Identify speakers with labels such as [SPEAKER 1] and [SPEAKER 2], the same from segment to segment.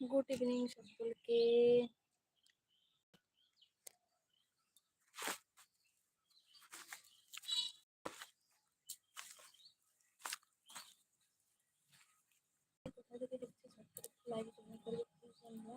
[SPEAKER 1] Good evening সকলকে কোথা থেকে দেখছি ঝটপট লাইভ জয়েন করবে প্লিজ বন্ধুরা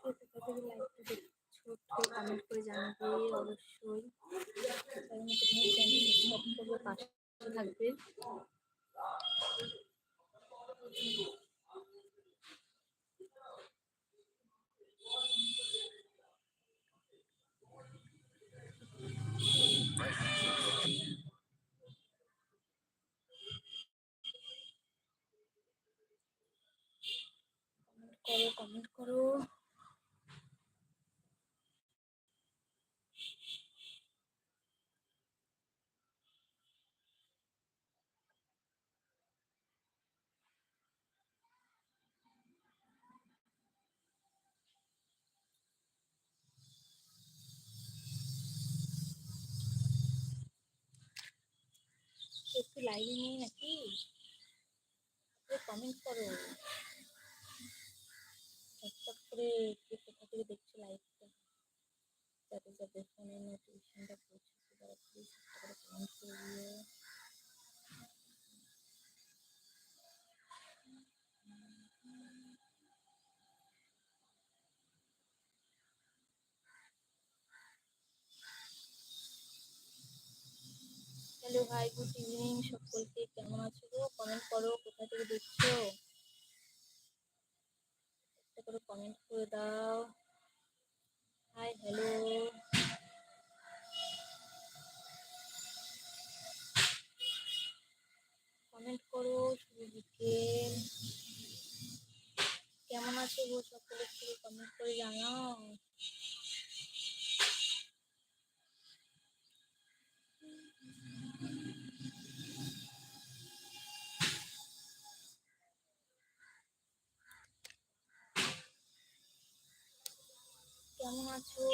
[SPEAKER 1] কে কোথা থেকে লাইভটা দেখছ একটু কমেন্ট করে জানাবে অবশ্যই। পাশে থাকবে কমেন্ট করো কমেন্ট করো একটু লাইভে নেই নাকি কমেন্ট করো। ঝটপট করে কে কোথা থেকে দেখছ লাইভটা যাতে যাতে ফোনের নোটিফিকেশনটা করে দিও। হ্যালো ভাই, গুড ইভিনিং। সকলকে কেমন আছো গো? কমেন্ট করো, কোথা থেকে দেখছ? একটা করে কমেন্ট করে দাও। হাই হ্যালো কমেন্ট করো শুভ বিকেল কেমন আছো গো? সকলে একটু কমেন্ট করে জানাও কেমন আছো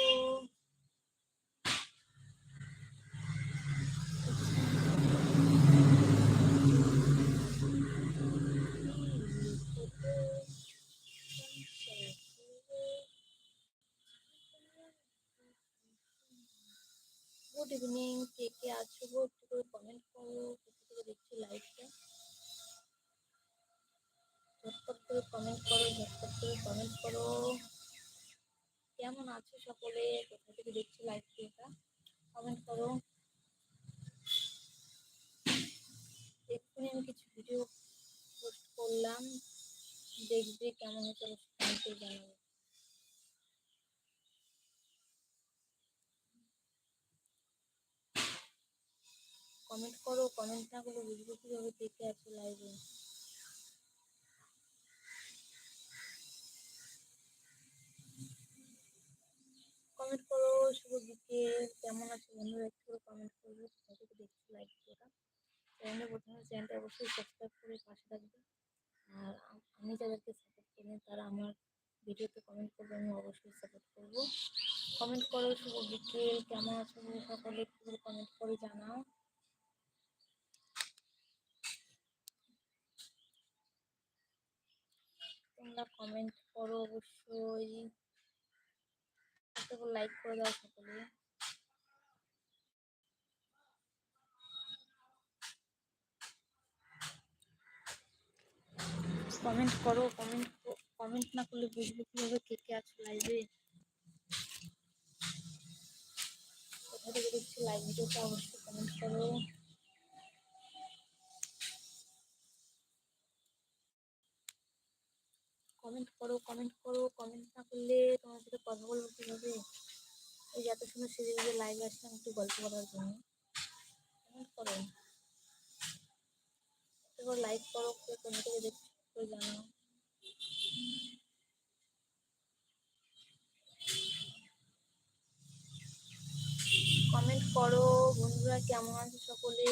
[SPEAKER 1] গুড ইভিনিং কে কে আছো গো একটু করে কমেন্ট করো কোথা থেকে দেখছ লাইভটা ঝটপট করে কমেন্ট করো ঝটপট করে কমেন্ট করো কেমন আছো সকলে? কোথা থেকে দেখছ লাইভটা এটা কমেন্ট করো। এক্ষুনি আমি কিছু ভিডিও পোস্ট করলাম। দেখবে কেমন কমেন্ট জানাবে। কমেন্ট করো কমেন্ট না করলে বুঝব কীভাবে দেখে আছো লাইভে কমেন্ট করো, শুভ বিকেল, কেমন আছো বন্ধুরা? একটু করে কমেন্ট করবে কোথা থেকে দেখছ লাইভ ওটা চ্যানেলে প্রথমে চ্যানেলটা অবশ্যই সাবস্ক্রাইব করে পাশে থাকবে। আর আমি যাদেরকে সাপোর্ট করি, তারা আমার ভিডিওতে কমেন্ট করবে, আমি অবশ্যই সাপোর্ট করব। কমেন্ট করো, শুভ বিকেল, কেমন আছো? সকলে একটু করে কমেন্ট করে জানাও। তোমরা কমেন্ট করো অবশ্যই। একটা করে লাইক করে দাও সকলে। কমেন্ট করো কমেন্ট কমেন্ট না করলে বুঝব কীভাবে কে কে আছো লাইভে কোথা থেকে দেখছি লাইভ ভিডিওটা অবশ্যই কমেন্ট করো। কমেন্ট করো কমেন্ট করো কমেন্ট না করলে তোমার সাথে কথা বলব কীভাবে? এই এত সুন্দর সেজে গুজে লাইভ আসলাম একটু গল্প করার জন্য। কমেন্ট করো। এবার লাইক করো কে কোন থেকে জানাও। কমেন্ট করো, বন্ধুরা কেমন আছো সকলে?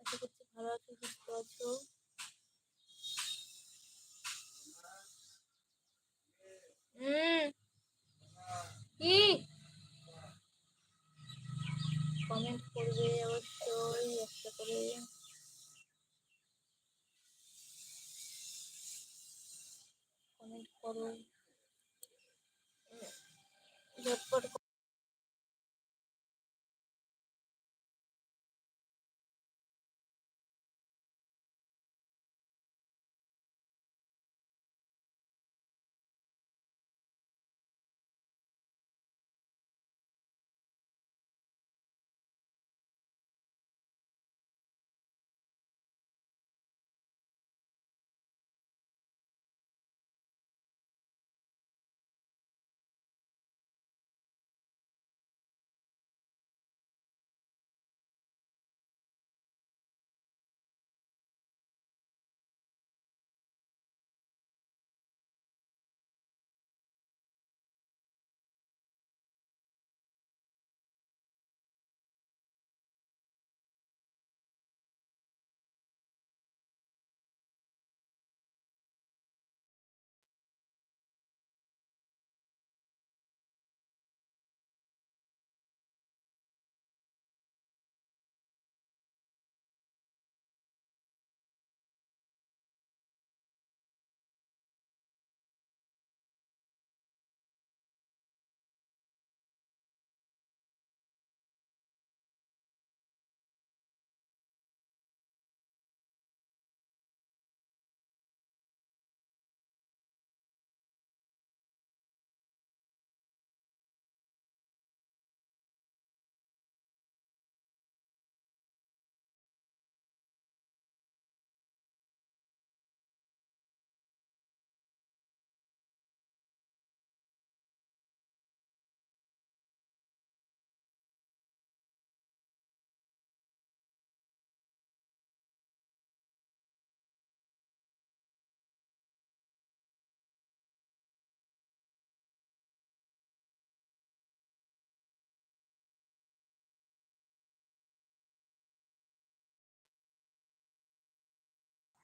[SPEAKER 1] আশা করছি ভালো আছো, সুস্থ আছো। কি? কমেন্ট করবে অবশ্যই একটা করে। কমেন্ট করো। ঝটপট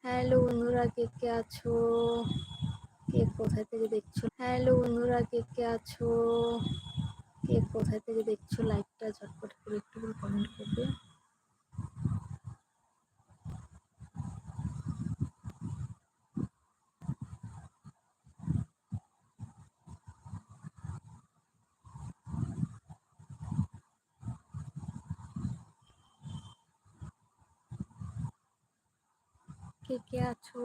[SPEAKER 1] হ্যালো বন্ধুরা, কে কে আছো? কে কোথায় থেকে দেখছ? হ্যালো বন্ধুরা, কে কে আছো? কে কোথায় থেকে দেখছ? লাইকটা ঝটপট করে একটু কমেন্ট করবে। কে কে আছো?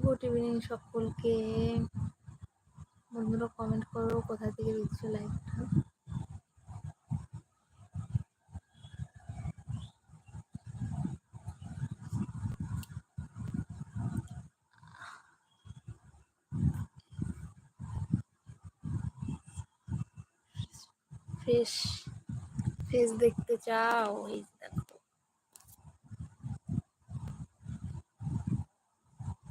[SPEAKER 1] গুড ইভিনিং সকলকে। বন্ধুরা কমেন্ট করো কোথা থেকে দেখছ লাইভটা চাও এই দেখো।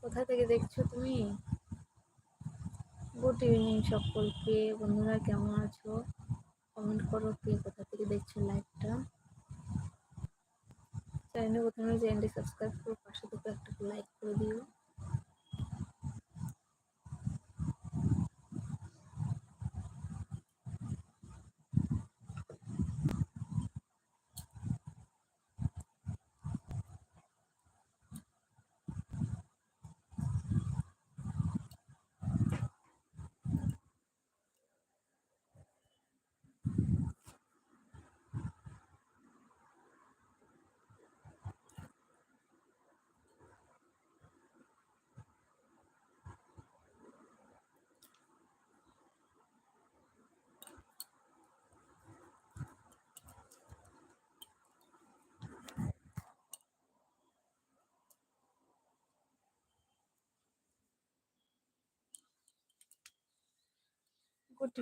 [SPEAKER 1] কোথা থেকে দেখছ তুমি? গুড ইভিনিং সকলকে। বন্ধুরা, কেমন আছো? কমেন্ট করো কে কোথা থেকে দেখছ লাইভটা চ্যানেলে প্রথমে চ্যানেলটি সাবস্ক্রাইব করো পাশে থেকে একটা লাইক করে দিও। গুড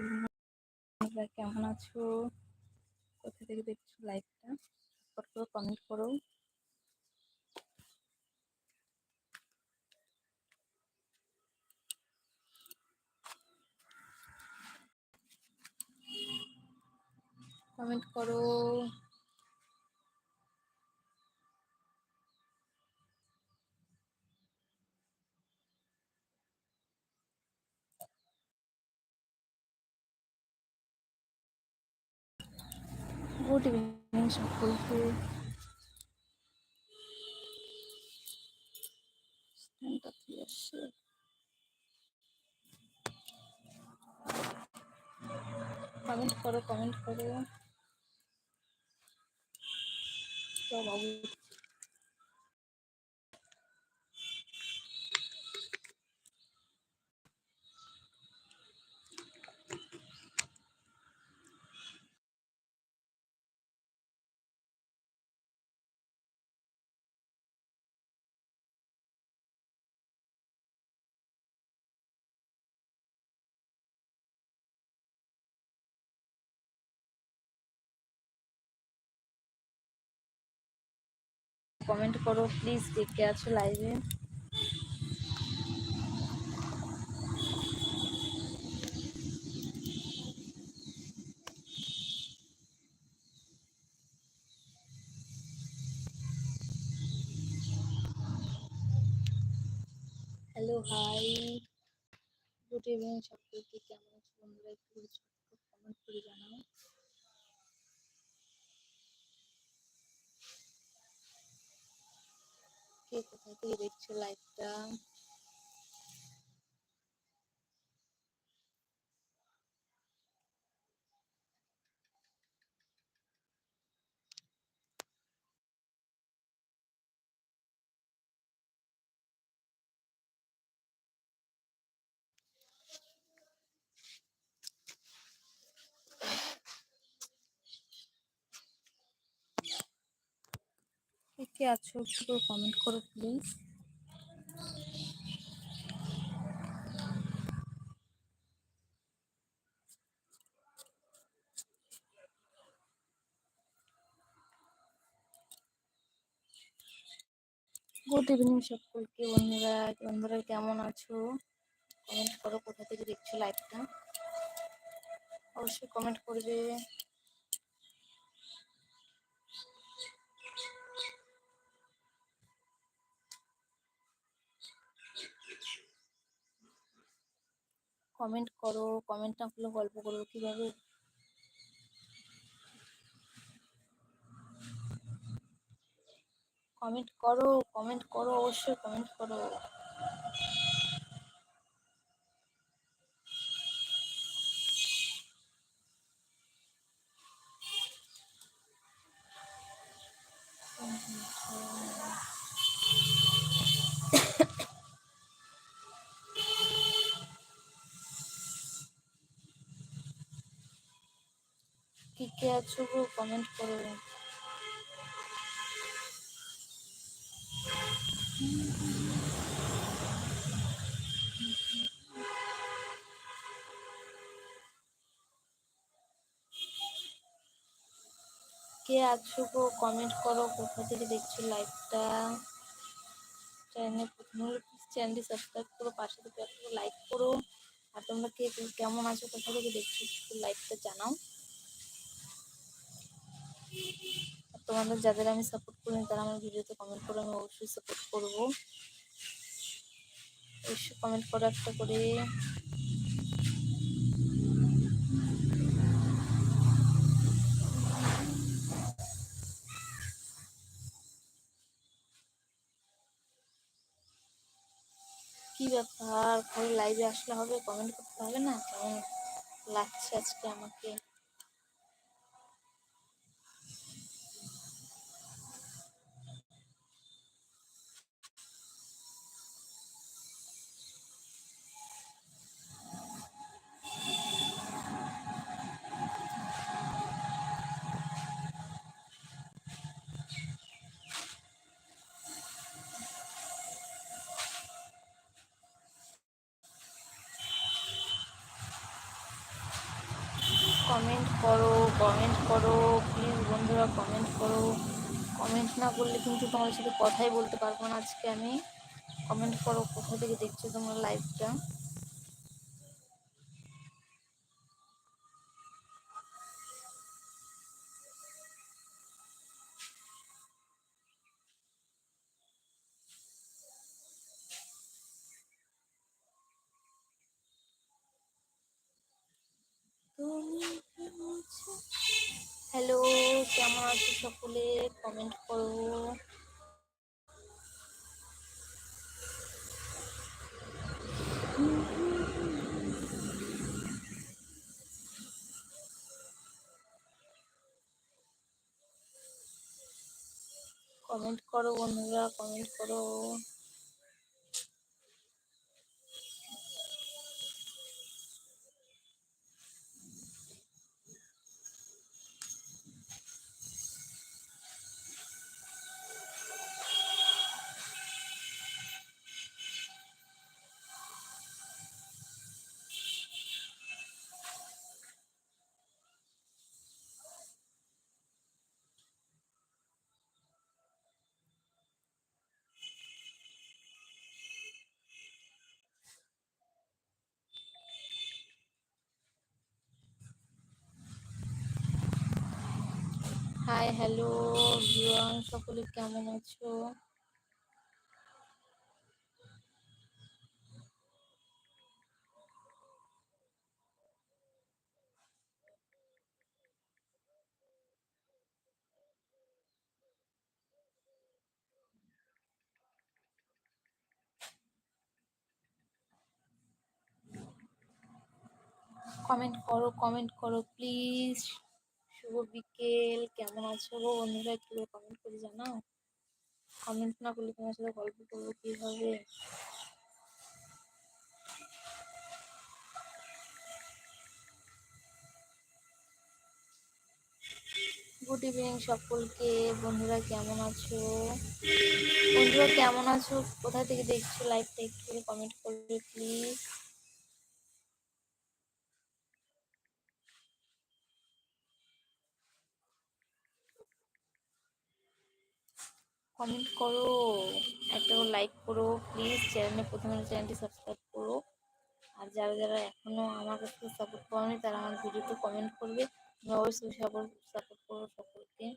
[SPEAKER 1] তোমরা কেমন আছো? কোথা থেকে দেখছ লাইভটা সাপোর্ট করো কমেন্ট করো। কমেন্ট করো। গুড ইভিনিং সকলকে কমেন্ট করো কমেন্ট করো। সব বাবু কমেন্ট করো প্লিজ কে আছো লাইভে হ্যালো হাই গুড ইভিনিং সকলকে কেমন আছো? বন্ধুরা একটু কমেন্ট করে জানাও। কে কোথা থেকে দেখছ লাইভটা কে আছো একটু কমেন্ট করো প্লিজ গুড ইভিনিং সকলকে, বন্ধুরা বন্ধুরা কেমন আছো? কমেন্ট করো কোথা থেকে দেখছ লাইভটা অবশ্যই কমেন্ট করবে। কমেন্ট করো কমেন্ট না করলে গল্প করব কীভাবে? কমেন্ট করো কমেন্ট করো, অবশ্যই কমেন্ট করো। কি কে আছো গো? কমেন্ট করো। কে আছো গো? কমেন্ট করো। কোথা থেকে দেখছ লাইভটা চ্যানেল প্রথম চ্যানেলটি সাবস্ক্রাইব করো, পাশে থেকে লাইক করো। আর তোমরা কে, কেমন আছো, কোথা থেকে দেখছ লাইভটা জানাও। তোমাদের যাদের আমি সাপোর্ট করি তারা আমার ভিডিওতে কমেন্ট করে আমি অবশ্যই সাপোর্ট করব। অবশ্যই কমেন্ট করো একটা করে। কি ব্যাপার? লাইভে আসলে হবে? কমেন্ট করতে হবে না? কেমন লাগছে আজকে আমাকে কমেন্ট করো কমেন্ট করো বন্ধুরা কমেন্ট করো। কমেন্ট না করলে কিন্তু তোমাদের সাথে কথাই বলতে পারব না আজকে আমি। কমেন্ট করো কোথা থেকে দেখছ তোমরা লাইভটা হ্যালো কেমন আছো সকলে কমেন্ট করো। কমেন্ট করো বন্ধুরা কমেন্ট করো। হাই হ্যালো ভিউয়ার সকলে কেমন আছো? কমেন্ট করো কমেন্ট করো প্লিজ শুভ বিকেল। কেমন আছো বন্ধুরা? একটু কমেন্ট করে জানাও। কমেন্ট না করলে তোমার সাথে গল্প করব কীভাবে? গুড ইভিনিং সকলকে। বন্ধুরা, কেমন আছো? বন্ধুরা, কেমন আছো? কোথা থেকে দেখছ? লাইভটা একটু কমেন্ট করবে প্লিজ কমেন্ট করো, একটা লাইক করো প্লিজ চ্যানেলে প্রথমে চ্যানেলটি সাবস্ক্রাইব করো। আর যারা যারা এখনও আমার কাছে সাপোর্ট করেনি, তারা আমার ভিডিওতে কমেন্ট করবে। অবশ্যই সাপোর্ট সাপোর্ট সকলকে।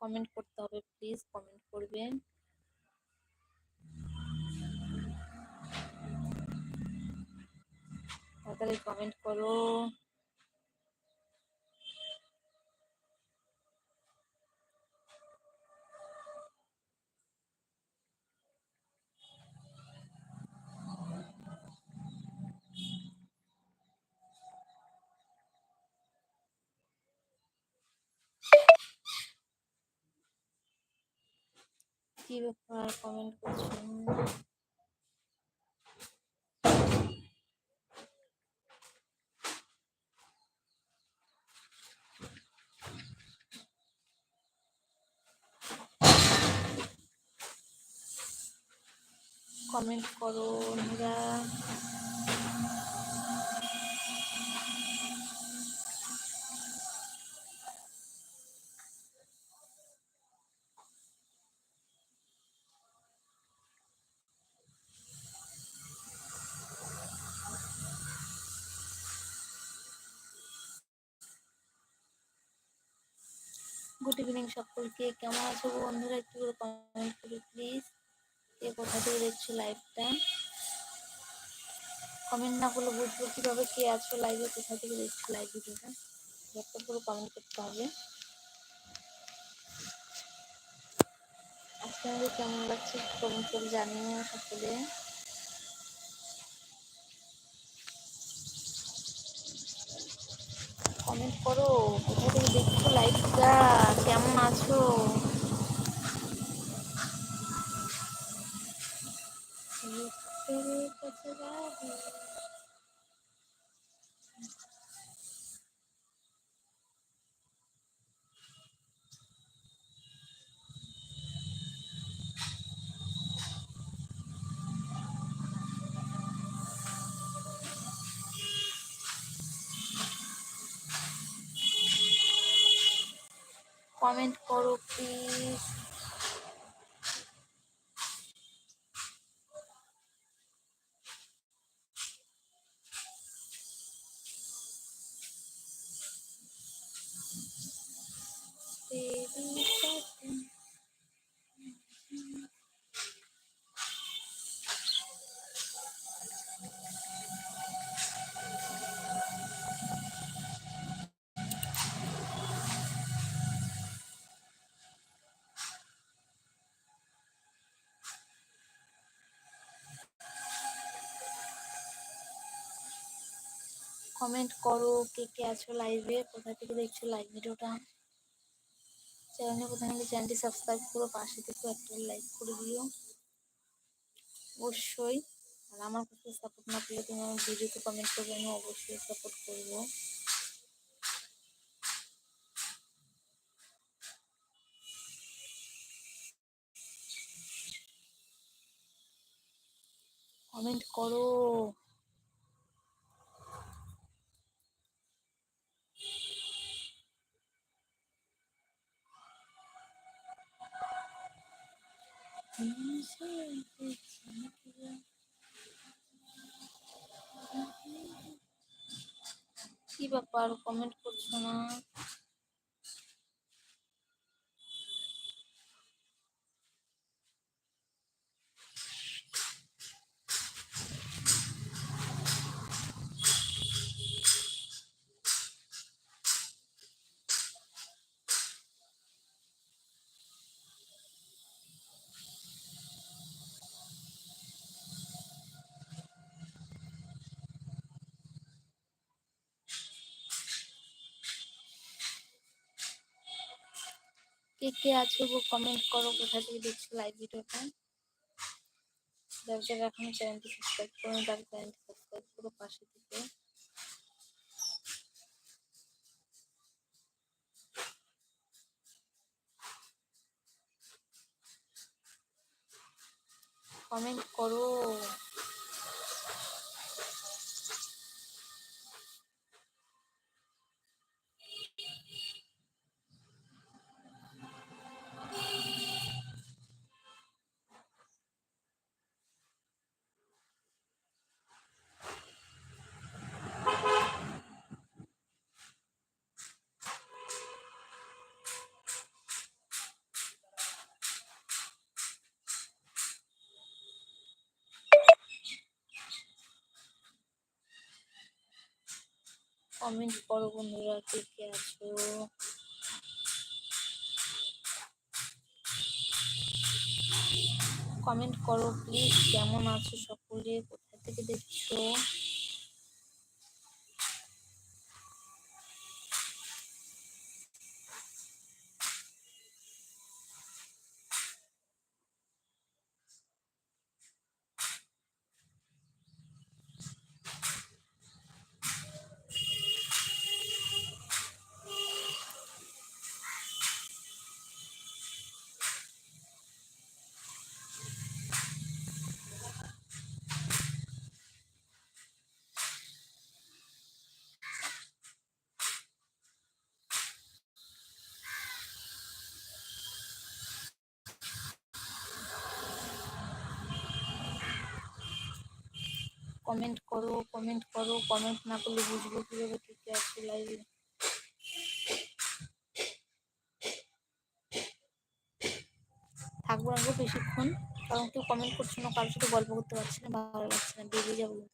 [SPEAKER 1] কমেন্ট করতে হবে প্লিজ কমেন্ট করবেন। তাড়াতাড়ি কমেন্ট করো। কি ব্যাপার? কমেন্ট করছ? কমেন্ট করো বন্ধুরা গুড ইভিনিং সকলকে। কেমন আছো বন্ধুরা? একটু করে কমেন্ট করো প্লিজ কে কোথা থেকে দেখছ লাইভটা কমেন্ট না করলে বুঝব কীভাবে কে আছো লাইভে কোথা থেকে দেখছ লাইভ ভিডিওটা একটা পুরো কমেন্ট করতে হবে। আজকে আমাদের কেমন লাগছে কমেন্ট করে জানিও সকলে। কমেন্ট করো, কোথা থেকে দেখছ লাইভটা কেমন আছো? কমেন্ট করো প্লিজ কমেন্ট করো কে কে আছো লাইভে কোথা থেকে দেখছ লাইভ ভিডিওটা। চ্যানেলে প্রথমে চ্যানেলটি সাবস্ক্রাইব করো, পাশে থেকে একটা লাইক করে দিও। অবশ্যই। আর আমার কাছে সাপোর্ট না পেলে তুমি আমার ভিডিওতে কমেন্ট করবে, আমি অবশ্যই সাপোর্ট করব। কমেন্ট করো। কি ব্যাপার? কমেন্ট করছ না? কে কে আছো গো কমেন্ট করো, কোথা থেকে দেখছ লাইভ ভিডিওটা যারা যারা এখনও চ্যানেলটি সাবস্ক্রাইব করো তার চ্যানেলটি সাবস্ক্রাইব করো পাশে থেকে। কমেন্ট করো। কমেন্ট করো বন্ধুরা কে কে আছো? কমেন্ট করো প্লিজ কেমন আছো সকলে? কোথা থেকে দেখছ কমেন্ট করো কমেন্ট করো কমেন্ট না করলে বুঝব কীভাবে কে কে আছো লাইভে থাকব রাখব বেশিক্ষণ, কারণ কেউ কমেন্ট করছ না, কারোর সাথে গল্প করতে পারছি না, ভালো লাগছে না, বেরিয়ে যাব আমি।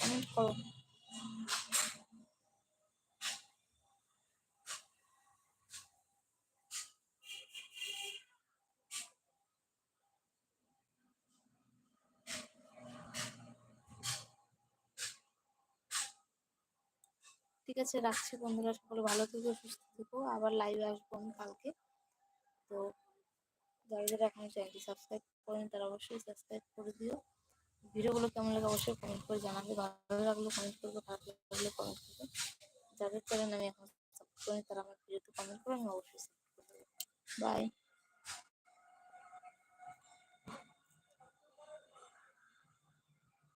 [SPEAKER 1] কমেন্ট করো আছে রাখছি বন্ধুরা, সকলে ভালো থেকো, সুস্থ থেকো। আবার লাইভে আসব আমি কালকে। তো যারা যারা এখনও চ্যানেলটি সাবস্ক্রাইব করেন, তারা অবশ্যই সাবস্ক্রাইব করে দিও। ভিডিওগুলো কেমন লাগে অবশ্যই কমেন্ট করে জানাবে। ভালো লাগলে কমেন্ট করবে, খারাপ লাগলে কমেন্ট করবে। যাদের চ্যানেল আমি এখন সাবস্ক্রাইব করি তারা আমার ভিডিওতে কমেন্ট করে, আমি অবশ্যই সাবস্ক্রাইব করব বাই